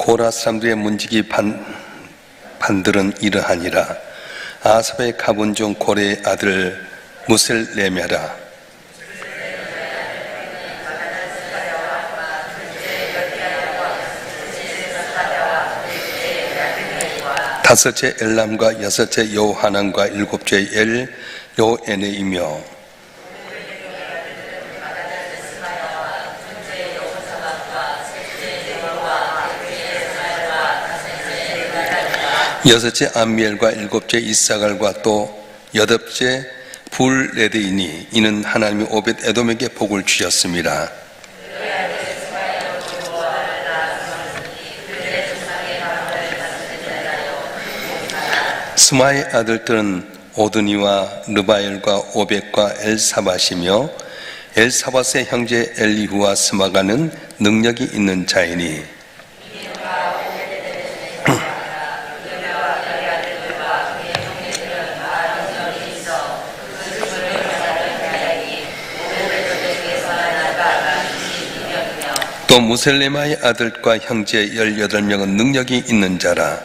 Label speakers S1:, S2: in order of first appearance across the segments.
S1: 고라 사람들의 문지기 반, 반들은 이러하니라. 아삽의 가본 중 고레의 아들 무셀레메라. 다섯째 엘람과 여섯째 여호하난과 일곱째 엘 요에네이며 여섯째 암미엘과 일곱째 이사갈과 또 여덟째 불레드이니 이는 하나님이 오벳 에돔에게 복을 주셨습니다. 스마의 아들들은 오드니와 르바엘과 오벳과 엘사밧이며 엘사밧의 형제 엘리후와 스마가는 능력이 있는 자이니 또 무셀레마의 아들과 형제 18명은 능력이 있는 자라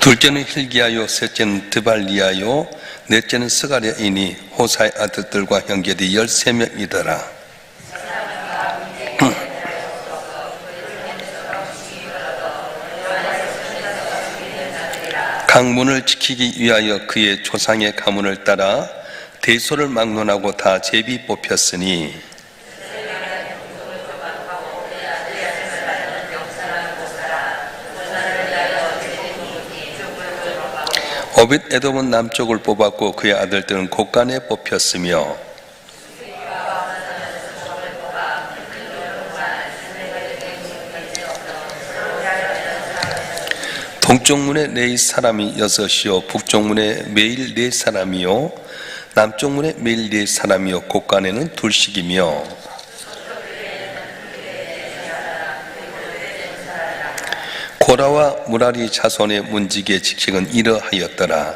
S1: 둘째는 힐기야요, 셋째는 드발리야요, 넷째는 스가랴이니 호사의 아들들과 형제들이 13명이더라. 강문을 지키기 위하여 그의 조상의 가문을 따라 대소를 막론하고 다 제비 뽑혔으니 오빗 에돔은 남쪽을 뽑았고 그의 아들들은 곳간에 뽑혔으며 동쪽문에 네 사람이 여섯이요 북쪽문에 매일 네 사람이요 남쪽문에 매일 네 사람이요 곳간에는 둘씩이며 고라와 무라리 자손의 문지기의 직책은 이러하였더라.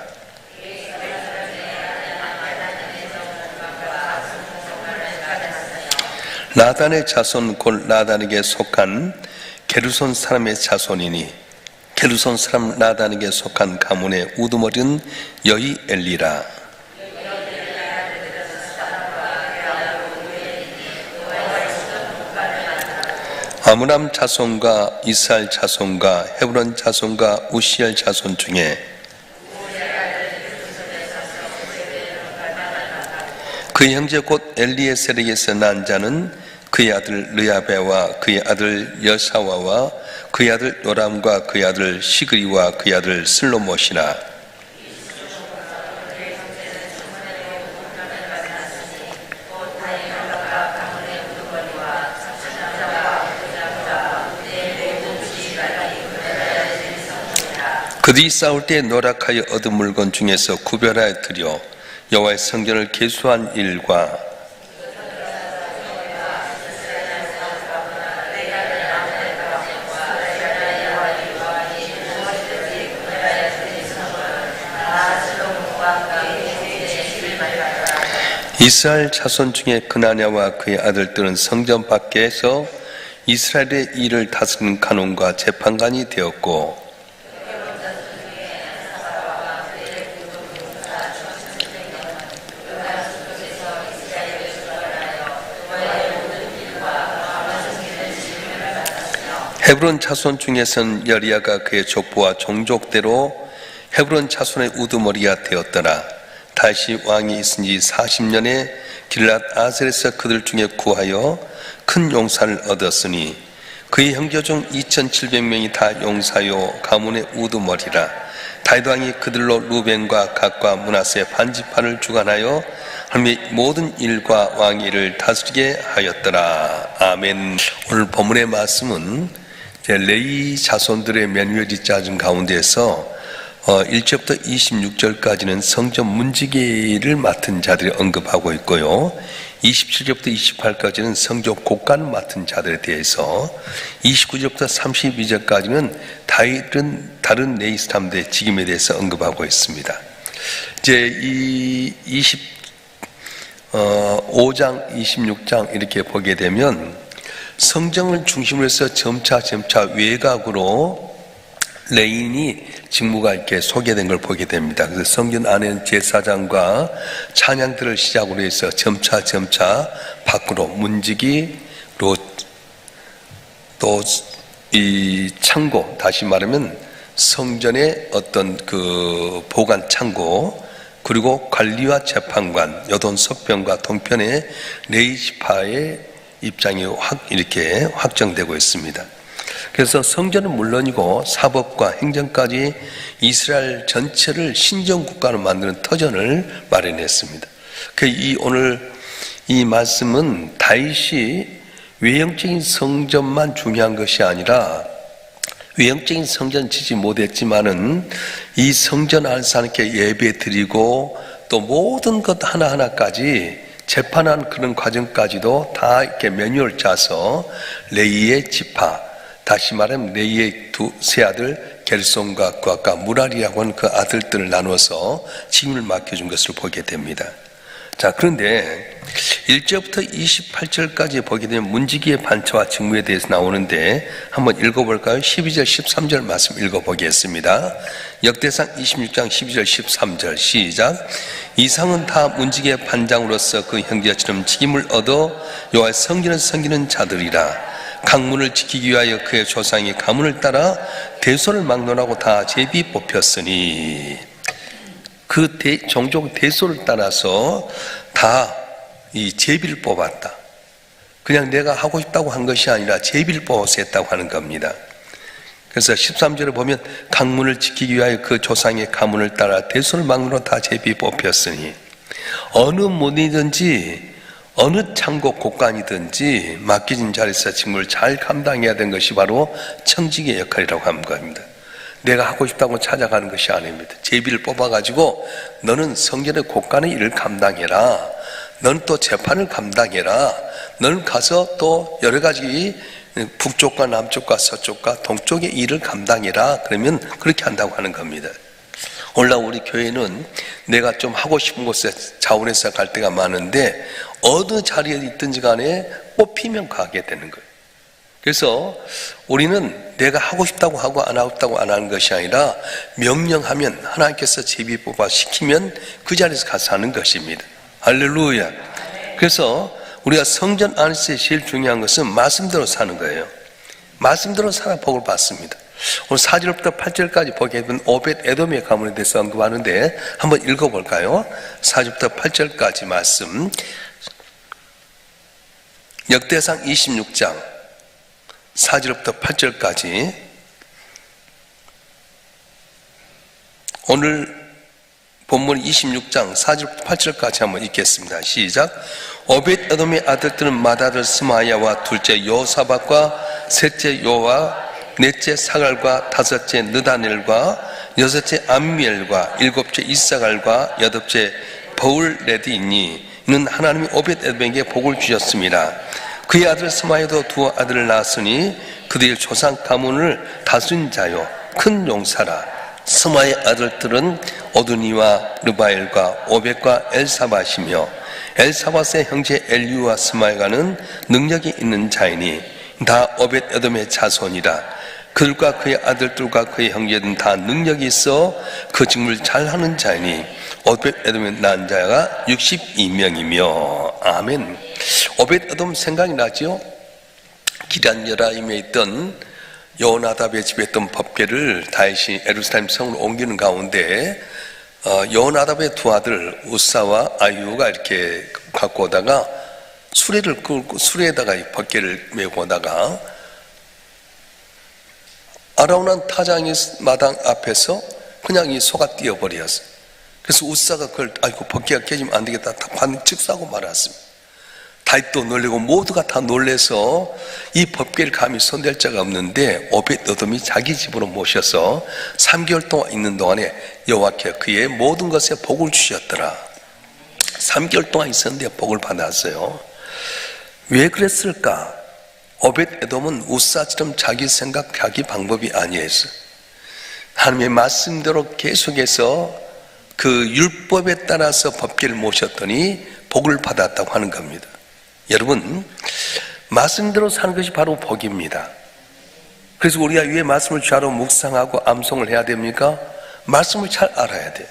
S1: 라단의 자손 곧 라단에게 속한 게르손 사람의 자손이니 게르손 사람 라단에게 속한 가문의 우두머리는 여이 엘리라. 아므람 자손과 이스라엘 자손과 헤브론 자손과 우시엘 자손 중에 그 형제 곧 엘리에셀에게서 난 자는 그의 아들 르야베와 그의 아들 여사와와 그의 아들 요람과 그의 아들 시그리와 그의 아들 슬로못이라 그들이 싸울 때 노력하여 얻은 물건 중에서 구별하여 드려 여호와의 성전을 개수한 일과 이스라엘 자손 중에 그나냐와 그의 아들들은 성전 밖에서 이스라엘의 일을 다스리는 간원과 재판관이 되었고 헤브론 자손 중에선 여리야가 그의 족보와 종족대로 헤브론 자손의 우두머리가 되었더라. 다시 왕이 있은 지 40년에 길랏 아셀에서 그들 중에 구하여 큰 용사를 얻었으니 그의 형제 중 2,700명이 다 용사요 가문의 우두머리라. 다윗 왕이 그들로 루벤과 각과 문하세 반지파를 주관하여 하나님의 모든 일과 왕위를 다스리게 하였더라. 아멘. 오늘 본문의 말씀은 레이 자손들의 매뉴얼이 짜진 가운데서 1절부터 어, 26절까지는 성전 문지기를 맡은 자들이 언급하고 있고요. 27절부터 28까지는 성전 곡간을 맡은 자들에 대해서 29절부터 32절까지는 다른 다른 네이스탐대 직임에 대해서 언급하고 있습니다. 이제 이 20, 어, 5장, 26장 이렇게 보게 되면 성정을 중심으로 해서 점차 점차 외곽으로 레인이 직무가 이렇게 소개된 걸 보게 됩니다. 그래서 성전 안에는 제사장과 찬양들을 시작으로 해서 점차 점차 밖으로 문지기로 또 이 창고 다시 말하면 성전의 어떤 그 보관 창고 그리고 관리와 재판관 여돈 서편과 동편의 레이지파의 입장이 확 이렇게 확정되고 있습니다. 그래서 성전은 물론이고 사법과 행정까지 이스라엘 전체를 신정 국가로 만드는 터전을 마련했습니다. 그 이 오늘 이 말씀은 다윗이 외형적인 성전만 중요한 것이 아니라 외형적인 성전 지지 못했지만은 이 성전 안에서 하나님께 예배 드리고 또 모든 것 하나하나까지 재판한 그런 과정까지도 다 이렇게 매뉴얼 짜서 레이의 지파 다시 말하면 레이의 두 세 아들 겔손과 그 아까 무라리라고 하는 그 아들들을 나눠서 짐을 맡겨준 것을 보게 됩니다. 자, 그런데 1절부터 28절까지 보게 되면 문지기의 반차와 직무에 대해서 나오는데 한번 읽어볼까요? 12절, 13절 말씀 읽어보겠습니다. 역대상 26장 12절, 13절 시작. 이상은 다 문지기의 반장으로서 그 형제처럼 직임을 얻어 여호와의 성기는 섬기는 자들이라. 강문을 지키기 위하여 그의 조상이 가문을 따라 대소를 막론하고 다 제비 뽑혔으니 그 대, 종족 대소를 따라서 다 이 제비를 뽑았다. 그냥 내가 하고 싶다고 한 것이 아니라 제비를 뽑아서 했다고 하는 겁니다. 그래서 13절에 보면 강문을 지키기 위하여 그 조상의 가문을 따라 대소를 막론으로 다 제비 뽑혔으니 어느 문이든지 어느 창고 곳간이든지 맡겨진 자리에서 직무를 잘 감당해야 되는 것이 바로 청직의 역할이라고 겁니다. 내가 하고 싶다고 찾아가는 것이 아닙니다. 제비를 뽑아가지고 너는 성전의 곳간의 일을 감당해라. 너는 또 재판을 감당해라. 너는 가서 또 여러 가지 북쪽과 남쪽과 서쪽과 동쪽의 일을 감당해라. 그러면 그렇게 한다고 하는 겁니다. 오늘날 우리 교회는 내가 좀 하고 싶은 곳에 자원해서 갈 때가 많은데 어느 자리에 있든지 간에 뽑히면 가게 되는 거예요. 그래서 우리는 내가 하고 싶다고 하고 안 하고 싶다고 안 하는 것이 아니라 명령하면 하나님께서 제비 뽑아 시키면 그 자리에서 가서 하는 것입니다. 할렐루야. 그래서 우리가 성전 안에서 제일 중요한 것은 말씀대로 사는 거예요. 말씀대로 살아 복을 받습니다. 오늘 4절부터 8절까지 보게 되면 오벳 에돔의 가문에 대해서 언급하는데 한번 읽어볼까요? 4절부터 8절까지 말씀 역대상 26장 4절부터 8절까지 오늘 본문 26장 4절부터 8절까지 한번 읽겠습니다. 시작. 오벳 에돔의 아들들은 마다들 스마야와 둘째 요사박과 셋째 요와 넷째 사갈과 다섯째 느다넬과 여섯째 암미엘과 일곱째 이사갈과 여덟째 버울레디니? 이는 하나님이 오벳 에돔에게 복을 주셨습니다. 그의 아들 스마야도 두 아들을 낳았으니 그들의 조상 가문을 다순 자요 큰 용사라. 스마의 아들들은 오드니와 르바엘과 오벳과 엘사바시며 엘사바스의 형제 엘유와 스마야가는 능력이 있는 자이니 다 오벳 에돔의 자손이라 그들과 그의 아들들과 그의 형제들은 다 능력이 있어 그 직무를 잘하는 자이니 오벳 에돔의 난 자가 62명이며 아멘 오벳 에돔 생각이 나죠? 기란 여라임에 있던 여호나답의 집에 있던 법궤를 다윗이 에루살렘 성으로 옮기는 가운데 어, 여호나답의 두 아들 우사와 아유가 이렇게 갖고 오다가 수레를 끌고 수레에다가 이 법궤를 메고 오다가 아라운한 타장의 마당 앞에서 그냥 이 소가 뛰어버렸어. 그래서 우사가 그걸 아이고 법궤가 깨지면 안 되겠다. 다 반칙 싸고 말았습니다. 다윗도 놀리고 모두가 다 놀래서 이 법궤를 감히 손댈 자가 없는데 오벳 어돔이 자기 집으로 모셔서 3개월 동안 있는 동안에 여호와께 그의 모든 것에 복을 주셨더라. 3개월 동안 있었는데 복을 받았어요. 왜 그랬을까? 오벳 에돔은 우사처럼 자기 생각, 자기 방법이 아니었어. 하나님의 말씀대로 계속해서 그 율법에 따라서 법계를 모셨더니 복을 받았다고 하는 겁니다. 여러분, 말씀대로 사는 것이 바로 복입니다. 그래서 우리가 왜 말씀을 주하로 묵상하고 암송을 해야 됩니까? 말씀을 잘 알아야 돼.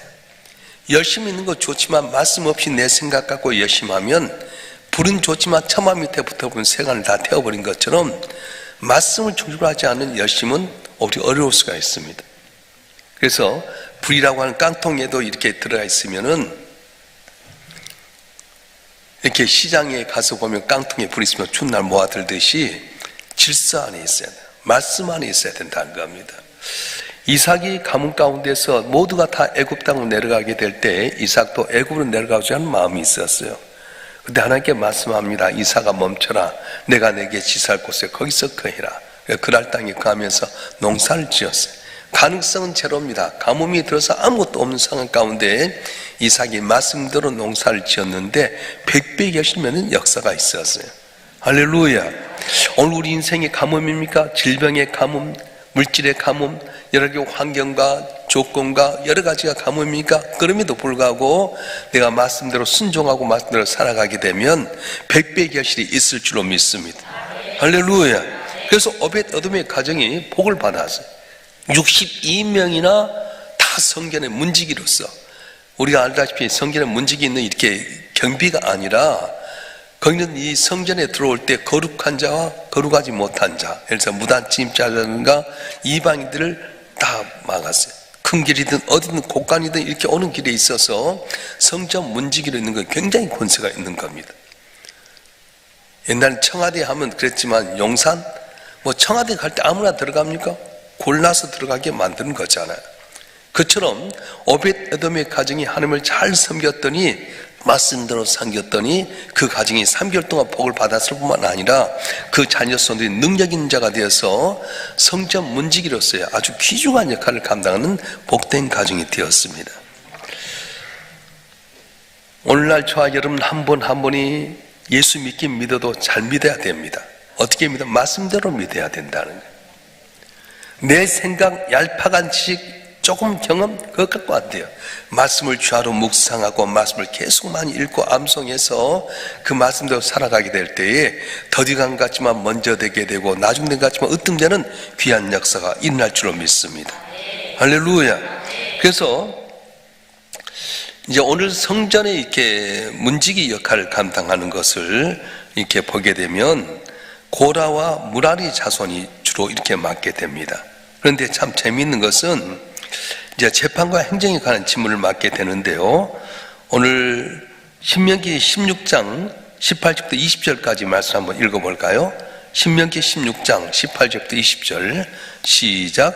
S1: 열심히 있는 것 좋지만 말씀 없이 내 생각 갖고 열심히 하면 불은 좋지만 처마 밑에 붙어본 세간을 다 태워버린 것처럼 말씀을 종주로 하지 않는 열심은 오히려 어려울 수가 있습니다. 그래서 불이라고 하는 깡통에도 이렇게 들어가 있으면은 이렇게 시장에 가서 보면 깡통에 불이 있으면 추운 날 모아들듯이 질서 안에 있어야 돼요. 말씀 안에 있어야 된다는 겁니다. 이삭이 가문 가운데서 모두가 다 애굽 땅으로 내려가게 될 때 이삭도 애굽으로 내려가고자 하는 마음이 있었어요. 근데 하나님께 말씀합니다. 이삭아 멈춰라. 내가 내게 지살 곳에 거기서 거해라. 그랄 땅에 가면서 농사를 지었어요. 가능성은 제로입니다. 가뭄이 들어서 아무것도 없는 상황 가운데 이삭이 말씀대로 농사를 지었는데 백배 여실면은 역사가 있었어요. 할렐루야. 오늘 우리 인생의 가뭄입니까? 질병의 가뭄, 물질의 가뭄, 여러 개 환경과 조건과 여러 가지가 가뭄입니까? 그럼에도 불구하고 내가 말씀대로 순종하고 말씀대로 살아가게 되면 백배 결실이 있을 줄로 믿습니다. 할렐루야. 그래서 오벳 어둠의 가정이 복을 받았어요. 62명이나 다 성전의 문지기로서 우리가 알다시피 성전의 문지기 있는 이렇게 경비가 아니라 거기는 이 성전에 들어올 때 거룩한 자와 거룩하지 못한 자, 예를 들어서 무단침입자라든가 이방인들을 다 막았어요. 큰 길이든 어디든 곳간이든 이렇게 오는 길에 있어서 성전 문지기로 있는 건 굉장히 권세가 있는 겁니다. 옛날 청와대 하면 그랬지만 용산 뭐 청와대 갈 때 아무나 들어갑니까? 골라서 들어가게 만드는 거잖아요. 그처럼 오벳 에돔의 가정이 하나님을 잘 섬겼더니 말씀대로 섬겼더니 그 가정이 3개월 동안 복을 받았을 뿐만 아니라 그 자녀 손들이 능력 있는 자가 되어서 성전 문지기로서의 아주 귀중한 역할을 감당하는 복된 가정이 되었습니다. 오늘날 저와 여러분 한분한 분이 예수 믿긴 믿어도 잘 믿어야 됩니다. 어떻게 믿어? 말씀대로 믿어야 된다는 거예요. 내 생각, 얄팍한 지식, 조금 경험 그것 갖고 안 돼요. 말씀을 주하로 묵상하고 말씀을 계속 많이 읽고 암송해서 그 말씀대로 살아가게 될 때에 더디간 같지만 먼저 되게 되고 나중 된 같지만 으뜸되는 귀한 역사가 일어날 줄로 믿습니다. 할렐루야. 그래서 이제 오늘 성전에 이렇게 문지기 역할을 감당하는 것을 이렇게 보게 되면 고라와 무라리 자손이 주로 이렇게 맡게 됩니다. 그런데 참 재미있는 것은 이제 재판과 행정에 관한 질문을 맡게 되는데요. 오늘 신명기 16장 18절부터 20절까지 말씀 한번 읽어볼까요? 신명기 16장 18절부터 20절 시작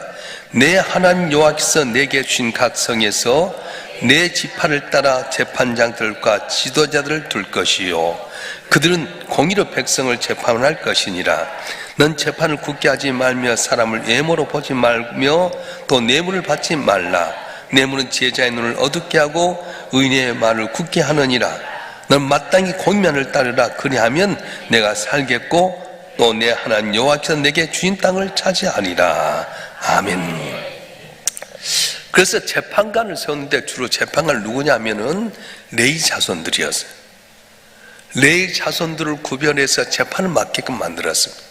S1: 내 하나님 여호와께서 내게 주신 각 성에서 내 지파를 따라 재판장들과 지도자들을 둘 것이요 그들은 공의로 백성을 재판할 것이니라 넌 재판을 굳게 하지 말며 사람을 예모로 보지 말며 또 뇌물을 받지 말라. 뇌물은 제자의 눈을 어둡게 하고 의인의 말을 굳게 하느니라. 넌 마땅히 공면을 따르라. 그리하면 내가 살겠고 또 내 하나님 여호와께서 내게 주인 땅을 차지하리라. 아멘. 그래서 재판관을 세웠는데 주로 재판관 누구냐면은 레이 자손들이었어요. 레이 자손들을 구별해서 재판을 맡게끔 만들었습니다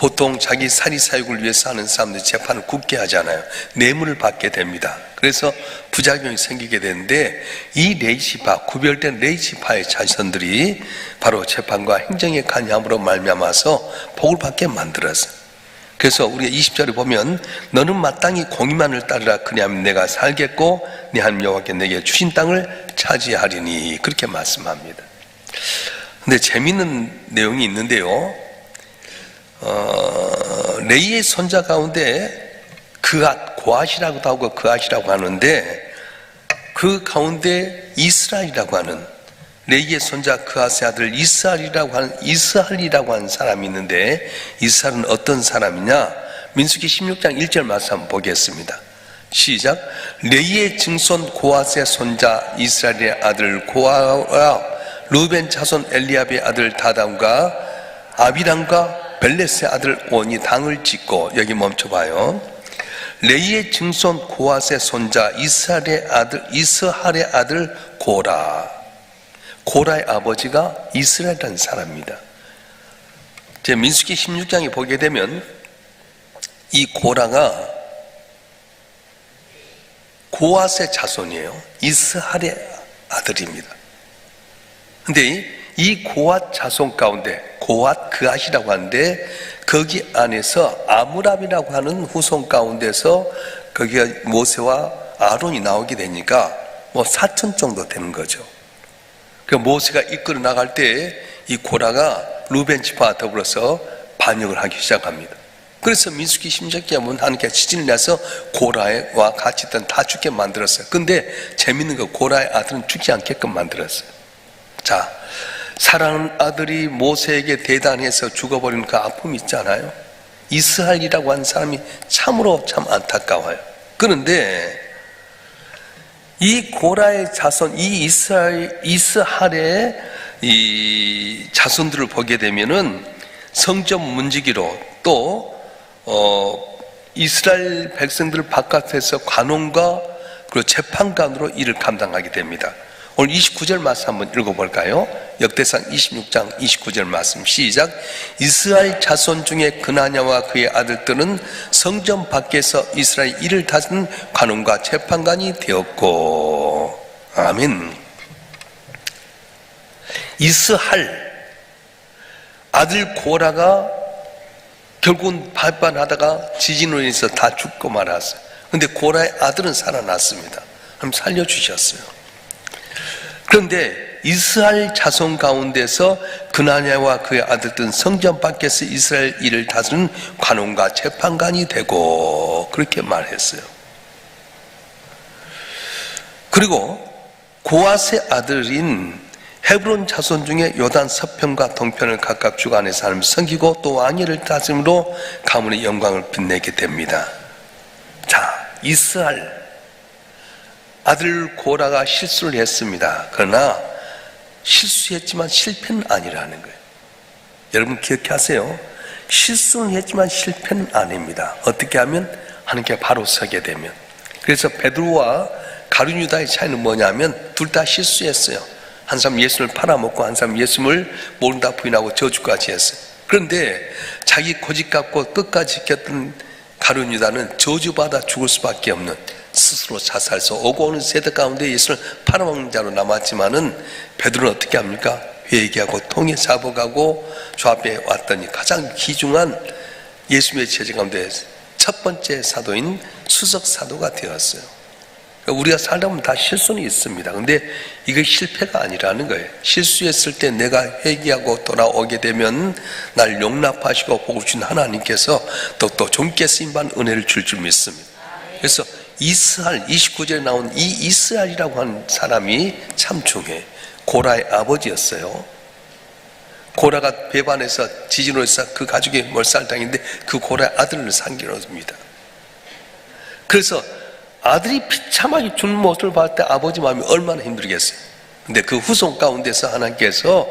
S1: 보통 자기 사리 사육을 위해서 하는 사람들이 재판을 굳게 하잖아요. 뇌물을 받게 됩니다. 그래서 부작용이 생기게 되는데 이 레이시파 구별된 레이시파의 자손들이 바로 재판과 행정의 간ям으로 말미암아서 복을 받게 만들었어요. 그래서 우리가 20절에 보면 너는 마땅히 공의만을 따르라 그냐면 내가 살겠고 네 하나님 여호와께 내게 주신 땅을 차지하리니 그렇게 말씀합니다. 근데 재미있는 내용이 있는데요. 어, 레이의 손자 가운데 그앗, 고앗이라고도 하고 그앗이라고 하는데 그 가운데 이스라엘이라고 하는 레이의 손자 그앗의 아들 이스라엘이라고 하는 이스라엘이라고 하는 사람이 있는데 이스라엘은 어떤 사람이냐? 민수기 16장 1절 말씀 한번 보겠습니다. 시작. 레이의 증손 고앗의 손자 이스라엘의 아들 고아와 루벤 자손 엘리압의 아들 다담과 아비람과 벨레스의 아들 온이 당을 짓고 여기 멈춰봐요. 레이의 증손 고앗의 손자 이스라엘의 아들 이스할의 아들 고라. 고라의 아버지가 이스라엘이라는 사람입니다. 제 민수기 16장에 보게 되면 이 고라가 고앗의 자손이에요. 이스할의 아들입니다. 근데 이 고앗 자손 가운데 고앗 그앗이라고 하는데 거기 안에서 아무람이라고 하는 후손 가운데서 거기가 모세와 아론이 나오게 되니까 뭐 사천 정도 되는 거죠. 그 모세가 이끌어 나갈 때 이 고라가 루벤 지파와 더불어서 반역을 하기 시작합니다. 그래서 민수기 16장에 보면 하나님께 지진을 내서 고라와 같이 있던 다 죽게 만들었어요. 근데 재밌는 거 고라의 아들은 죽지 않게끔 만들었어요. 자, 사랑하는 아들이 모세에게 대단해서 죽어버리는 그 아픔이 있잖아요. 이스할이라고 하는 사람이 참으로 참 안타까워요. 그런데 이 고라의 자손, 이 이스할, 이스할의 이 자손들을 보게 되면은 성전 문지기로 또, 어, 이스라엘 백성들 바깥에서 관원과 그리고 재판관으로 일을 감당하게 됩니다. 오늘 29절 말씀 한번 읽어볼까요? 역대상 26장 29절 말씀 시작. 이스라엘 자손 중에 그나냐와 그의 아들들은 성전 밖에서 이스라엘 일을 다스는 관원과 재판관이 되었고. 아멘. 이스할 아들 고라가 결국은 발반하다가 지진으로 인해서 다 죽고 말았어요. 근데 고라의 아들은 살아났습니다. 그럼 살려주셨어요 그런데 이스라엘 자손 가운데서 그나냐와 그의 아들들은 성전 밖에서 이스라엘 일을 다스리는 관원과 재판관이 되고 그렇게 말했어요. 그리고 고아세 아들인 헤브론 자손 중에 요단 서편과 동편을 각각 주관해서 하나님 섬기고 또 왕위를 다짐으로 가문의 영광을 빛내게 됩니다. 자, 이스라엘 아들 고라가 실수를 했습니다. 그러나 실수했지만 실패는 아니라는 거예요. 여러분 기억하세요. 실수는 했지만 실패는 아닙니다. 어떻게 하면 하나님께 바로 서게 되면. 그래서 베드로와 가룟 유다의 차이는 뭐냐면 둘 다 실수했어요. 한 사람 예수를 팔아먹고 한 사람 예수를 모른다 부인하고 저주까지 했어요. 그런데 자기 고집 갖고 끝까지 지켰던 가룟 유다는 저주받아 죽을 수밖에 없는 스스로 자살해서 오고 오는 세대 가운데 예수를 팔아먹는 자로 남았지만은 베드로는 어떻게 합니까? 회개하고 통해 잡아가고 저 앞에 왔더니 가장 귀중한 예수의 제자 가운데 첫 번째 사도인 수석 사도가 되었어요. 그러니까 우리가 살다 보면 다 실수는 있습니다. 근데 이게 실패가 아니라는 거예요. 실수했을 때 내가 회개하고 돌아오게 되면 날 용납하시고 복을 준 하나님께서 또또 종께 쓰임받은 은혜를 줄 줄 믿습니다. 그래서 이스할 29절에 나온 이 이스할이라고 하는 사람이 참 중요해. 고라의 아버지였어요. 고라가 배반해서 지진으로 그 가족이 몰살당했는데 그 고라의 아들을 상기로습니다 그래서 아들이 비참하게 죽는 모습을 봤을 때 아버지 마음이 얼마나 힘들겠어요. 근데 그 후손 가운데서 하나님께서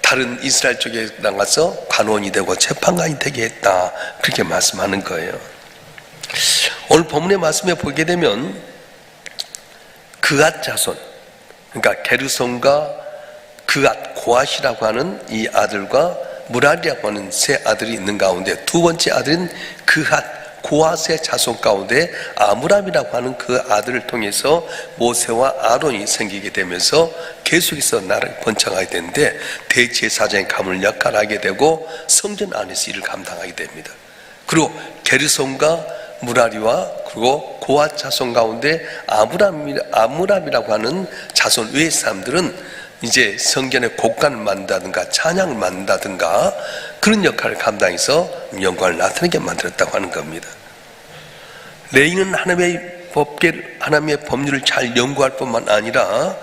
S1: 다른 이스라엘 쪽에 나가서 관원이 되고 재판관이 되게 했다. 그렇게 말씀하는 거예요. 오늘 본문의 말씀에 보게 되면 그앗 자손, 그러니까 게르손과 그앗 고앗이라고 하는 이 아들과 무라리라고 하는 세 아들이 있는 가운데 두 번째 아들은 그앗 고앗의 자손 가운데 아무람이라고 하는 그 아들을 통해서 모세와 아론이 생기게 되면서 계속해서 나라를 번창하게 되는데 대제사장의 가문을 역할하게 되고 성전 안에서 일을 감당하게 됩니다. 그리고 게르손과 무라리와 그리고 고앗 자손 가운데 아무람, 아무람이라고 하는 자손 외의 사람들은 이제 성전의 곡간을 만든다든가 찬양을 만든다든가 그런 역할을 감당해서 영광을 나타내게 만들었다고 하는 겁니다. 레이는 하나님의 법계, 하나님의 법률을 잘 연구할 뿐만 아니라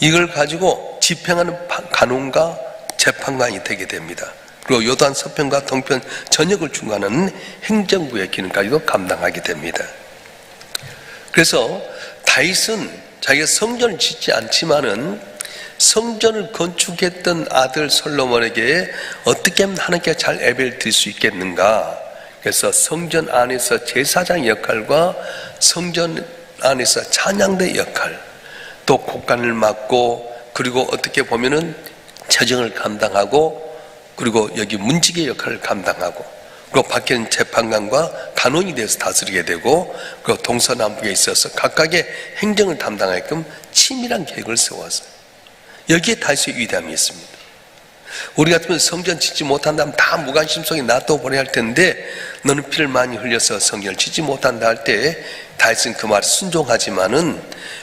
S1: 이걸 가지고 집행하는 간원과 재판관이 되게 됩니다. 그리고 요단 서편과 동편 전역을 중간하는 행정부의 기능까지도 감당하게 됩니다. 그래서 다윗은 자기가 성전을 짓지 않지만은 성전을 건축했던 아들 솔로몬에게 어떻게 하면 하나님께 잘 예배를 드릴 수 있겠는가? 그래서 성전 안에서 제사장 역할과 성전 안에서 찬양대 역할, 또 국간을 맡고 그리고 어떻게 보면은 재정을 감당하고 그리고 여기 문지기 역할을 감당하고 그리고 밖에는 재판관과 간원이 돼서 다스리게 되고 그리고 동서남북에 있어서 각각의 행정을 담당하게끔 치밀한 계획을 세웠어요. 여기에 다윗의 위대함이 있습니다. 우리 같으면 성전 짓지 못한다면 다 무관심 속에 놔둬버려야 할 텐데 너는 피를 많이 흘려서 성전을 짓지 못한다 할 때 다윗은 그 말에 순종하지만은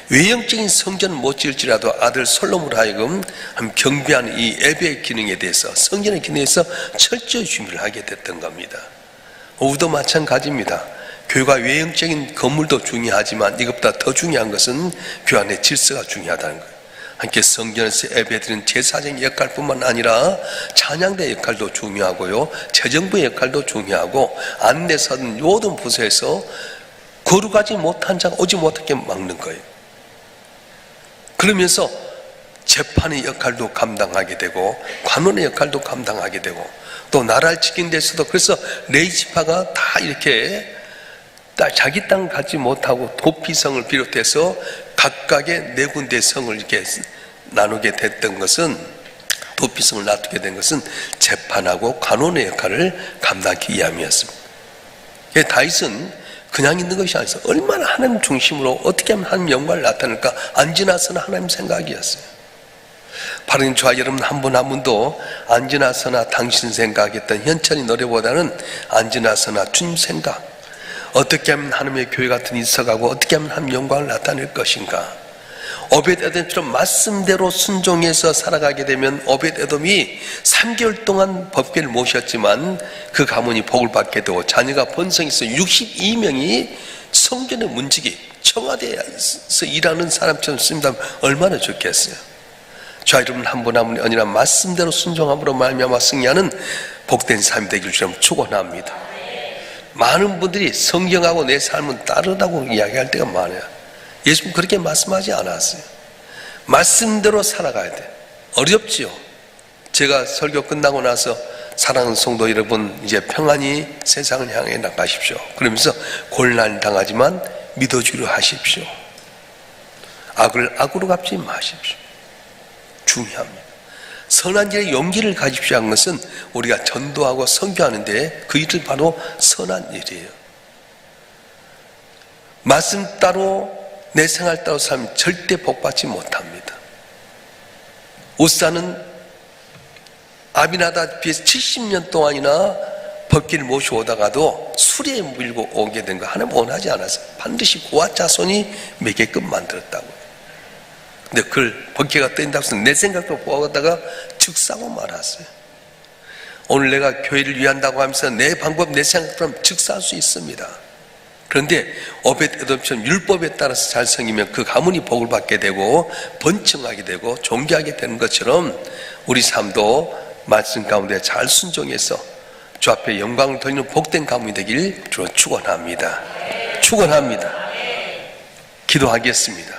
S1: 외형적인 성전을 못 지을지라도 아들 솔로몬으로 하여금 한 경비하는 이 예배의 기능에 대해서 성전의 기능에 대해서 철저히 준비를 하게 됐던 겁니다. 오후도 마찬가지입니다. 교회가 외형적인 건물도 중요하지만 이것보다 더 중요한 것은 교회 안의 질서가 중요하다는 거예요. 함께 성전에서 예배드리는 제사장 역할뿐만 아니라 찬양대 역할도 중요하고요. 재정부 역할도 중요하고 안내선 모든 부서에서 거룩하지 못한 자가 오지 못하게 막는 거예요. 그러면서 재판의 역할도 감당하게 되고 관원의 역할도 감당하게 되고 또 나라를 지킨 데서도 그래서 레이지파가 다 이렇게 다 자기 땅 갖지 못하고 도피성을 비롯해서 각각의 네 군데 성을 이렇게 나누게 됐던 것은 도피성을 놔두게 된 것은 재판하고 관원의 역할을 감당하기 위함이었습니다. 다윗은 그냥 있는 것이 아니라 얼마나 하나님 중심으로 어떻게 하면 하나님 영광을 나타낼까? 안 지나서나 하나님 생각이었어요. 바로 저와 여러분 한 분 한 분도 안 지나서나 당신 생각했던 현천이 노래보다는 안 지나서나 주님 생각. 어떻게 하면 하나님의 교회 같은 있어가고 어떻게 하면 하나님 영광을 나타낼 것인가 오벳에돔처럼 말씀대로 순종해서 살아가게 되면 오벳에돔이 3개월 동안 법궤를 모셨지만 그 가문이 복을 받게 되고 자녀가 번성해서 62명이 성전의 문지기 청와대에서 일하는 사람처럼 씁니다 얼마나 좋겠어요. 자 여러분 한분 한 분이 아니라 말씀대로 순종함으로 말미암아 승리하는 복된 삶이 되길 주님 축원합니다. 많은 분들이 성경하고 내 삶은 다르다고 이야기할 때가 많아요 예수님 그렇게 말씀하지 않았어요. 말씀대로 살아가야 돼. 어렵지요. 제가 설교 끝나고 나서 사랑하는 성도 여러분 이제 평안히 세상을 향해 나가십시오. 그러면서 곤란 당하지만 믿어주려 하십시오. 악을 악으로 갚지 마십시오. 중요합니다. 선한 일에 용기를 가집시오 한 것은 우리가 전도하고 선교하는데 그 일을 바로 선한 일이에요. 말씀 따로 내 생활 따로 살면 절대 복받지 못합니다. 우사는 아비나다 비해서 70년 동안이나 법기를 모셔오다가도 수레에 물고 오게 된 거 하나님 원하지 않아서 반드시 고아 자손이 매게끔 만들었다고. 근데 그걸 법기가 뜬다고 해서 내 생각도 보다가 즉사고 말았어요. 오늘 내가 교회를 위한다고 하면서 내 방법, 내 생각처럼 즉사할 수 있습니다. 그런데 오벳 에돔처럼 율법에 따라서 잘 섬기면 그 가문이 복을 받게 되고 번창하게 되고 존귀하게 되는 것처럼 우리 삶도 말씀 가운데 잘 순종해서 주 앞에 영광을 돌리는 복된 가문이 되길 주로 축원합니다. 축원합니다. 기도하겠습니다.